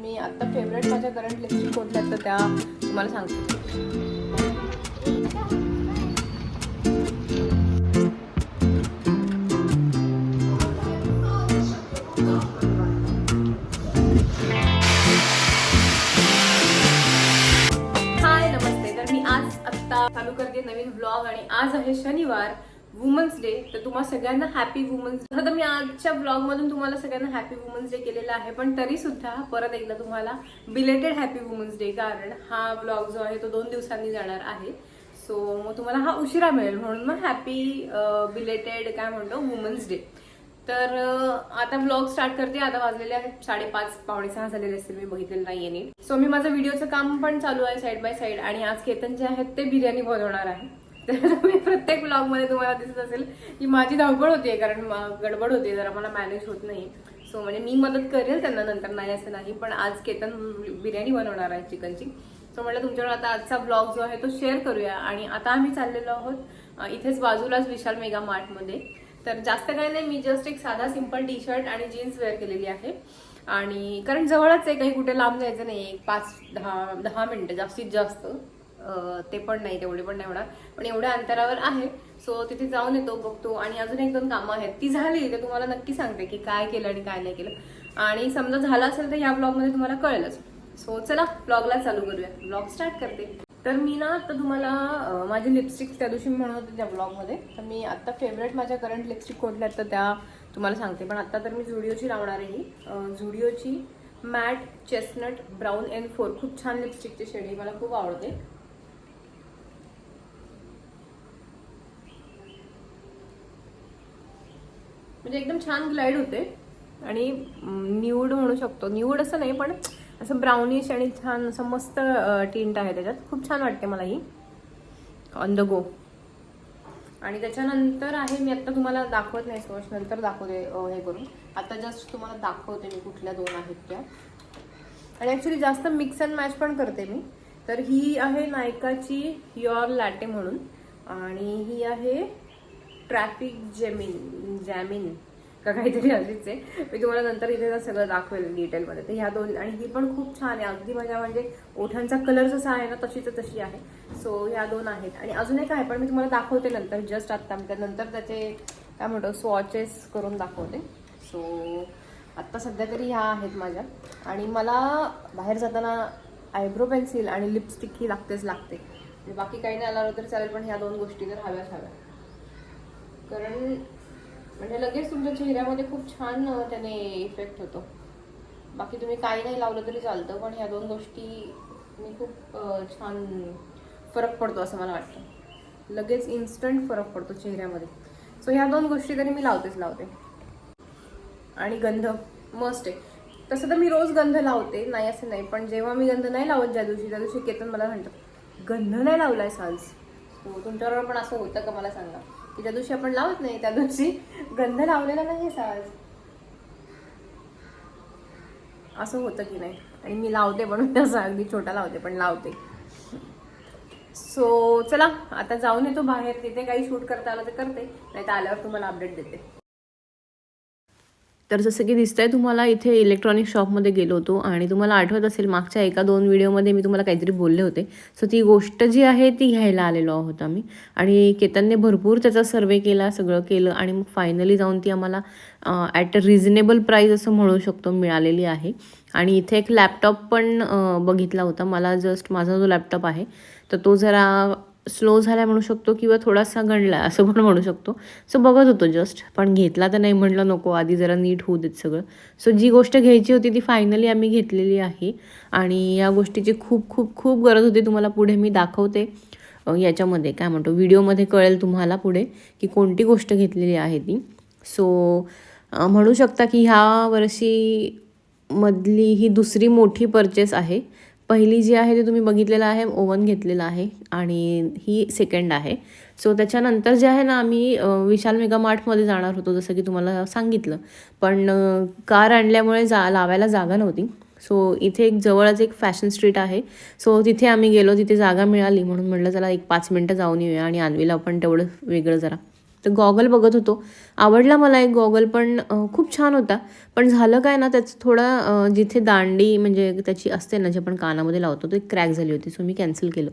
मी आता फेवरेट माझ्या current lipstick कोणत्या आहेत तर त्या तुम्हाला सांगते. हाय नमस्ते. तर मी आज आत्ता चालू करते नवीन ब्लॉग आणि आज आहे शनिवार. वुमन्स डे तर तुम्हाला सगळ्यांना हॅपी वुमन्स डे तर मी आजच्या ब्लॉग मधून तुम्हाला सगळ्यांना हॅपी वुमन्स डे केलेला आहे पण तरी सुद्धा परत एकदा तुम्हाला बिलेटेड हॅपी वुमन्स डे कारण हा ब्लॉग जो आहे तो दोन दिवसांनी जाणार आहे. सो मग तुम्हाला हा उशिरा मिळेल म्हणून मग हॅपी बिलेटेड काय म्हणतो वुमन्स डे तर आता ब्लॉग स्टार्ट करते आता वाजलेले आहेत साडेपाच पावणे सहा झालेले असतील मी बघितलेलं नाहीये नीट. सो मी माझं व्हिडिओचं काम पण चालू आहे साईड बाय साईड आणि आज केतन जे आहेत ते बिर्याणी बनवणार आहे. तर मी प्रत्येक ब्लॉगमध्ये तुम्हाला दिसत असेल की माझी धावपळ होतीये कारण गडबड होते जरा मला मॅनेज होत नाही. सो म्हणजे मी मदत करेल त्यांना नंतर नाही असं नाही पण आज केतन बिर्याणी बनवणार आहे चिकनची. सो म्हटलं तुमच्याकडे आता आजचा ब्लॉग जो आहे तो शेअर करूया. आणि आता आम्ही चाललेलो आहोत इथेच बाजूलाच विशाल मेगा मार्टमध्ये तर जास्त काही नाही मी जस्ट एक साधा सिंपल टी शर्ट आणि जीन्स वेअर केलेली आहे. आणि कारण जवळच आहे काही कुठे लांब जायचं नाही एक पाच दहा दहा मिनटं जास्तीत जास्त. ते पण नाही तेवढे पण नाही होणार. पण एवढ्या अंतरावर आहे. सो तिथे जाऊन येतो बघतो. आणि अजून एक दोन कामं आहेत. ती झाली तर तुम्हाला नक्की सांगते की काय केलं आणि काय नाही केलं. आणि समजा झालं असेल तर या ब्लॉगमध्ये तुम्हाला कळेलच. सो चला ब्लॉगला चालू करूया. ब्लॉग स्टार्ट करते. तर मी ना आता तुम्हाला माझी लिपस्टिक त्या दिवशी मी म्हणत होते त्या ब्लॉगमध्ये तर मी आत्ता फेवरेट माझ्या करंट लिपस्टिक कोणत्या आहेत तर त्या तुम्हाला सांगते. पण आत्ता तर मी झुडिओची लावणार आहे ही. झुडिओची matte chestnut brown N four खूप छान लिपस्टिकची शेड आहे. मला खूप आवडते. म्हणजे एकदम छान ग्लाईड होते. आणि न्यूड म्हणू शकतो. न्यूड असं नाही पण असं ब्राउनिश आणि छान असं मस्त टिंट आहे त्याच्यात. खूप छान वाटते मला ही. ऑन द गो आणि त्याच्यानंतर आहे मी आत्ता तुम्हाला दाखवत नाही सोच नंतर दाखवते हे करून. आता जस्ट तुम्हाला दाखवते मी कुठल्या दोन आहेत त्या. आणि ॲक्च्युली जास्त मिक्स अँड मॅच पण करते मी. तर ही आहे नायकाची युअर लॅटे म्हणून. आणि ही आहे ट्रॅफिक जेमिन जॅमिन का काहीतरी अशीच आहे. मी तुम्हाला नंतर इथे ना सगळं दाखवेल डिटेलमध्ये. तर ह्या दोन आणि ही पण खूप छान आहे. अगदी माझ्या म्हणजे ओठांचा कलर जसा आहे ना तशीच तशी आहे. सो ह्या दोन आहेत. आणि अजून एक आहे पण मी तुम्हाला दाखवते नंतर जस्ट आत्ता मी नंतर त्याचे काय म्हणतो स्वॉचेस करून दाखवते. सो आत्ता सध्या तरी ह्या आहेत माझ्या. आणि मला बाहेर जाताना आयब्रो पेन्सिल आणि लिपस्टिक ही लागतेच लागते. बाकी काही नाही आलं तरी चालेल पण ह्या दोन गोष्टी तर हव्याच हव्या कारण म्हणजे लगेच तुमच्या चेहऱ्यामध्ये खूप छान त्याने इफेक्ट होतो. बाकी तुम्ही काही नाही लावलं तरी चालतं पण ह्या दोन गोष्टी मी खूप छान फरक पडतो असं मला वाटतं. लगेच इन्स्टंट फरक पडतो चेहऱ्यामध्ये. सो ह्या दोन गोष्टी तरी मी लावतेच लावते. आणि गंध मस्ट आहे. तसं तर मी रोज गंध लावते नाही असं नाही पण जेव्हा मी गंध नाही लावत ज्या दिवशी त्या दिवशी केतन मला म्हणतात गंध नाही लावलाय साज हो तुमच्याबरोबर पण असं होतं का मला सांगा? की ज्या दिवशी आपण लावत नाही त्या दिवशी गंध लावलेला नाही साज असं होतं की नाही. आणि मी लावते म्हणून असं अगदी छोटा लावते पण लावते. सो चला आता जाऊन येतो बाहेर. तिथे काही शूट करता आलं तर करते. नाही तर आल्यावर तुम्हाला अपडेट देते. तर जसं की दिसतंय तुम्हाला इथे इलेक्ट्रॉनिक शॉपमध्ये गेलो होतो आणि तुम्हाला आठवत असेल मागच्या एका दोन व्हिडिओमध्ये मी तुम्हाला काहीतरी बोलले होते. सो ती गोष्ट जी आहे ती घ्यायला आलेलो आहोत आम्ही. आणि केतनने भरपूर त्याचा सर्वे केला सगळं केलं आणि मग फायनली जाऊन ती आम्हाला ॲट अ रिझनेबल प्राईज असं म्हणू शकतो मिळालेली आहे. आणि इथे एक लॅपटॉप पण बघितला होता. मला जस्ट माझा जो लॅपटॉप आहे तर तो जरा स्लो झाला म्हणू शकतो किंवा थोडासा गणला असं पण म्हणू शकतो. सो बघत होतो जस्ट पण घेतला तर नाही म्हटलं नको आधी जरा नीट होऊ देत सगळं. सो जी गोष्ट घ्यायची होती ती फायनली आम्ही घेतलेली आहे. आणि या गोष्टीची खूप खूप खूप गरज होती. तुम्हाला पुढे मी दाखवते. याच्यामध्ये काय म्हणतो व्हिडिओमध्ये कळेल तुम्हाला पुढे की कोणती गोष्ट घेतलेली आहे ती. सो म्हणू शकता की ह्या वर्षी मधली ही दुसरी मोठी परचेस आहे. पहिली जी आहे ती तुम्ही बघितलेलं आहे ओवन घेतलेला आहे आणि ही सेकंड आहे. सो त्याच्यानंतर जे आहे ना आम्ही विशाल मेगा मार्टमध्ये जाणार होतो जसं की तुम्हाला सांगितलं. पण कार आणल्यामुळे जा लावायला जागा नव्हती. सो इथे एक जवळच एक फॅशन स्ट्रीट आहे. सो तिथे आम्ही गेलो तिथे जागा मिळाली म्हणून म्हटलं चला एक पाच मिनटं जाऊन येऊया आणि आणवीला पण तेवढं वेगळं जरा. तर गॉगल बघत होतो. आवडला मला एक गॉगल पण खूप छान होता. पण झालं काय ना त्याचं थोडं जिथे दांडी म्हणजे त्याची असते ना जे आपण कानामध्ये लावतो ते क्रॅक झाली होती सो मी कॅन्सल केलं.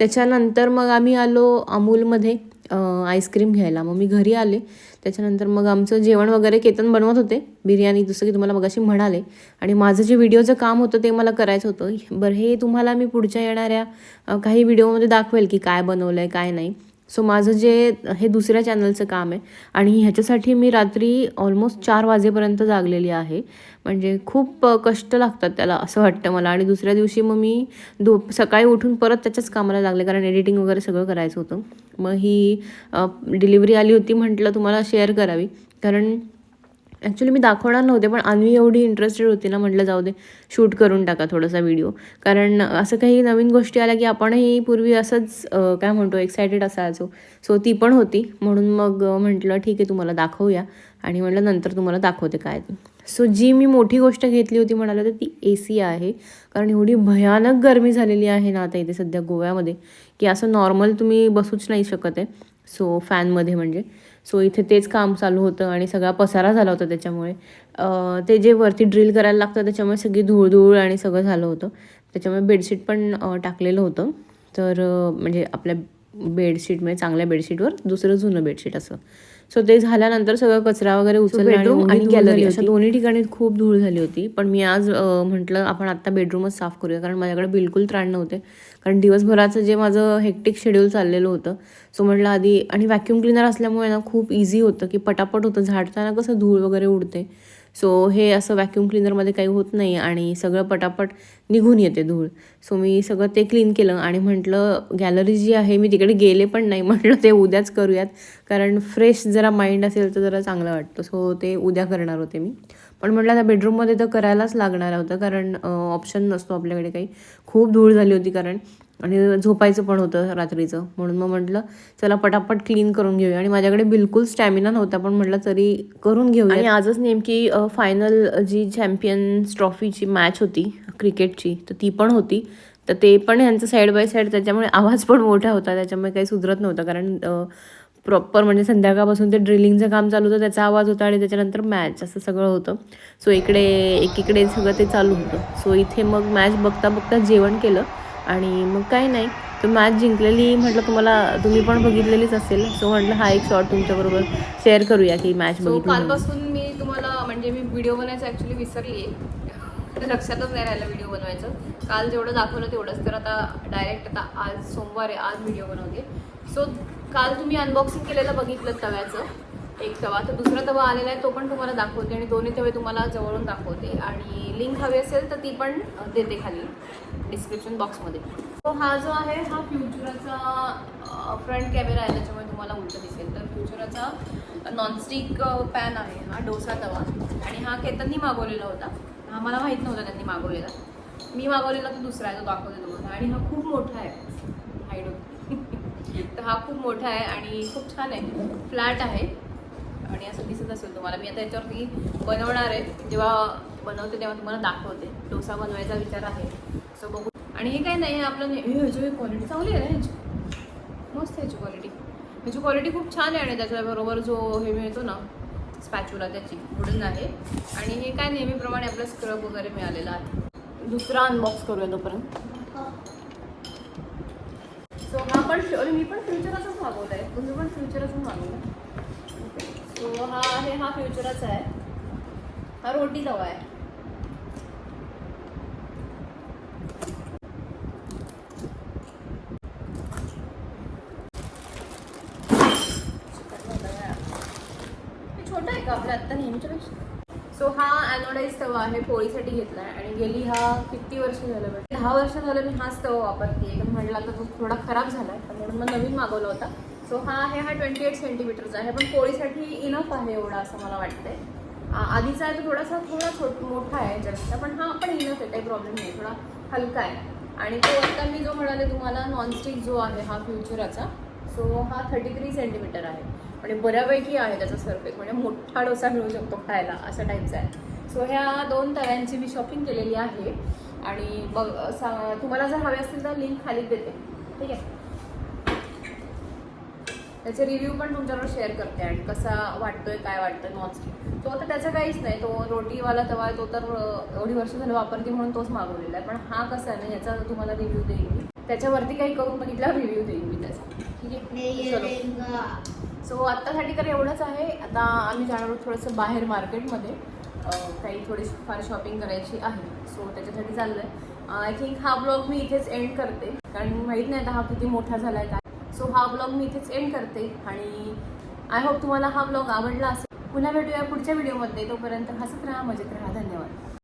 त्याच्यानंतर मग आम्ही आलो अमूलमध्ये आईस्क्रीम घ्यायला. मग मी घरी आले. त्याच्यानंतर मग आमचं जेवण वगैरे केतन बनवत होते. बिर्याणी जसं की तुम्हाला मगाशी म्हणाले. आणि माझं जे व्हिडिओचं काम होतं ते मला करायचं होतं. बरं हे तुम्हाला मी पुढच्या येणाऱ्या काही व्हिडिओमध्ये दाखवेल की काय बनवलं आहे काय नाही. सो माझं जे हे दुसऱ्या चॅनलचं काम आहे. आणि ह्याच्यासाठी मी रात्री ऑलमोस्ट चार वाजेपर्यंत जागलेली आहे. म्हणजे खूप कष्ट लागतात त्याला असं वाटतं मला. आणि दुसऱ्या दिवशी मग मी दो सकाळी उठून परत त्याच्याच कामाला लागले. कारण एडिटिंग वगैरे सगळं करायचं होतं. मग ही डिलिव्हरी आली होती म्हटलं तुम्हाला शेअर करावी. कारण ॲक्च्युली मी दाखवणार नव्हते पण अन्वी एवढी इंटरेस्टेड होती ना म्हटलं जाऊ दे शूट करून टाका थोडासा व्हिडिओ कारण असं काही नवीन गोष्टी आल्या की आपणही पूर्वी असंच काय म्हणतो एक्सायटेड असायचो. सो ती पण होती. म्हणून मग म्हटलं ठीक आहे तुम्हाला दाखवूया. आणि म्हटलं नंतर तुम्हाला दाखवते काय ते. सो जी मी मोठी गोष्ट घेतली होती म्हणाला तर ती ए सी आहे. कारण एवढी भयानक गरमी झालेली आहे ना आता इथे सध्या गोव्यामध्ये की असं नॉर्मल तुम्ही बसूच नाही शकत आहे. सो फॅनमध्ये म्हणजे. सो इथे तेच काम चालू होतं आणि सगळा पसारा झाला होता त्याच्यामुळे. ते जे वरती ड्रिल करायला लागतं त्याच्यामुळे सगळी धूळ धूळ आणि सगळं झालं होतं. त्याच्यामुळे बेडशीट पण टाकलेलं होतं. तर म्हणजे आपल्या बेडशीट म्हणजे चांगल्या बेडशीटवर दुसरं जुनं बेडशीट असं. सो ते झाल्यानंतर सगळं कचरा वगैरे bedroom आणि गॅलरी अशा दोन्ही ठिकाणी खूप धूळ झाली होती. पण मी आज म्हटलं आपण आत्ता बेडरूमच साफ करूया. कारण माझ्याकडे बिलकुल त्राण नव्हते. कारण दिवसभराचं जे माझं हेक्टिक शेड्यूल चाललेलं होतं सो म्हटलं आधी आणि व्हॅक्यूम क्लिनर असल्यामुळे ना खूप इझी होतं की पटापट होतं. झाडताना कसं धूळ वगैरे उडते. सो हे असं व्हॅक्यूम क्लिनरमध्ये काही होत नाही आणि सगळं पटापट निघून येते धूळ. सो मी सगळं ते क्लीन केलं आणि म्हटलं गॅलरी जी आहे मी तिकडे गेले पण नाही. म्हटलं ते उद्याच करूयात. कारण फ्रेश जरा माइंड असेल तर जरा चांगलं वाटतं. सो ते उद्या करणार होते मी. पण म्हटलं आता बेडरूममध्ये तर करायलाच लागणार होतं कारण ऑप्शन नसतो आपल्याकडे काही. खूप धूळ झाली होती कारण. आणि झोपायचं पण होतं रात्रीचं. म्हणून मग म्हटलं चला पटापट क्लीन करून घेऊया. आणि माझ्याकडे बिलकुल स्टॅमिना नव्हता पण म्हटलं तरी करून घेऊया आणि आजच नेमकी फायनल जी चॅम्पियन्स ट्रॉफीची मॅच होती क्रिकेटची तर ती पण होती. तर ते पण ह्यांचं साईड बाय साईड त्याच्यामुळे आवाज पण मोठा होता त्याच्यामुळे काही सुधरत नव्हतं. कारण प्रॉपर म्हणजे संध्याकाळपासून ते ड्रिलिंगचं काम चालू होतं त्याचा आवाज होता आणि त्याच्यानंतर मॅच असं सगळं होतं. सो इकडे एकीकडे सगळं ते चालू होतं. सो इथे मग मॅच बघता बघता जेवण केलं. आणि मग काही नाही. तर मॅच जिंकलेली म्हटलं तुम्हाला तुम्ही पण बघितलेलीच असेल. सो म्हटलं हा एक शॉर्ट तुमच्याबरोबर शेअर करूया की मॅच बघितली म्हणून. कालपासून मी तुम्हाला म्हणजे मी व्हिडिओ बनायचं ॲक्च्युली विसरली आहे लक्षातच नाही राहिलं व्हिडिओ बनवायचं. काल जेवढं दाखवलं तेवढंच. तर आता डायरेक्ट आता आज सोमवार आहे आज व्हिडिओ बनवते. सो काल तुम्ही अनबॉक्सिंग केलेलं बघितलं तव्याचं. एक तवा. तर दुसरा तवा आलेला आहे तो पण तुम्हाला दाखवते. आणि दोन्ही तवे तुम्हाला जवळून दाखवते. आणि लिंक हवी असेल तर ती पण देते खाली. डिस्क्रिप्शन बॉक्समध्ये तो हा जो आहे हा फ्युचराचा फ्रंट कॅमेरा आहे त्याच्यामुळे तुम्हाला उलट दिसेल. तर फ्युचराचा नॉनस्टिक पॅन आहे हा डोसा तवा. आणि हा केतननी मागवलेला होता. हा मला माहीत नव्हता त्यांनी मागवलेला. मी मागवलेला तो दुसरा आहे तो दाखवते तुम्हाला. आणि हा खूप मोठा आहे. हायडो तर हा खूप मोठा आहे आणि खूप छान आहे. फ्लॅट आहे. आणि असं दिसत असेल तुम्हाला. मी आता याच्यावरती बनवणार आहे. जेव्हा बनवते तेव्हा तुम्हाला दाखवते. डोसा बनवायचा विचार आहे. आणि हे काय नाही हे आपलं हे ह्याची क्वालिटी चांगली आहे ना ह्याची. मस्त ह्याची क्वालिटी ह्याची क्वालिटी खूप छान आहे आणि त्याच्याबरोबर जो हे मिळतो ना स्पॅच्युला त्याची वुडन आहे. आणि हे काय नेहमीप्रमाणे आपलं स्क्रब वगैरे मिळालेलं आहे. दुसरा अनबॉक्स करूया तोपर्यंत. सो हा पण अरे मी पण फ्युचराचाच मागवला आहे तुम्ही पण फ्युचराचाच मागवला सो हा आहे हा फ्युचराचा आहे. हा रोटी तवा आहे हे छोटा आहे का आपल्या आत्ता नेहमीच्या सो हा अॅनोडाईज तवा आहे पोळीसाठी घेतला आहे आणि गेली हा किती वर्ष झालं म्हणजे दहा वर्ष झालं मी हाच तवा वापरते. पण म्हटला तर तो थोडा खराब झाला आहे म्हणून मग नवीन मागवला होता. सो हा आहे हा ट्वेंटी एट सेंटीमीटरचा आहे पण पोळीसाठी इनफ आहे एवढा असं मला वाटतंय. आधीचा आहे तो थोडासा थोडा छोट मोठा आहे जास्त पण हा पण इनफ आहे काही प्रॉब्लेम नाही थोडा हलका आहे. आणि तो आता मी जो म्हणाले तुम्हाला नॉनस्टिक जो आहे हा फ्युचराचा सो हा थर्टी थ्री सेंटीमीटर आहे. म्हणजे बऱ्यापैकी आहे त्याचा सरफेस म्हणजे मोठा डोसा मिळू शकतो खायला असा टाईपचा आहे सो ह्या दोन तव्यांची मी शॉपिंग केलेली आहे. आणि बघ सा- तुम्हाला जर हवे असतील तर लिंक खाली देते. ठीक आहे? त्याचे रिव्ह्यू पण तुमच्याबरोबर शेअर करते आणि कसा वाटतोय काय वाटतोय नॉनस्टिक तो तर त्याचा काहीच नाही. तो रोटीवाला तवा आहे तो तर एवढी वर्ष झालं वापरते म्हणून तोच मागवलेला आहे. पण हा कसा आहे ना याचा तुम्हाला रिव्ह्यू देईन. मी त्याच्यावरती काही करून बघितला रिव्ह्यू देईन मी त्याचा. सो आत्तासाठी तर एवढंच आहे. आता आम्ही जाणार आहोत थोडंसं बाहेर मार्केटमध्ये. काही थोडीशी फार शॉपिंग करायची आहे. सो त्याच्यासाठी चाललं आहे आय थिंक हा ब्लॉग मी इथेच एंड करते. कारण माहीत नाही आता हा किती मोठा झाला आहे काय. सो हा ब्लॉग मी इथेच एंड करते. आणि आय होप तुम्हाला हा ब्लॉग आवडला असेल. पुन्हा भेटूया पुढच्या व्हिडिओमध्ये तोपर्यंत हसत राहा मजेत राहा. धन्यवाद.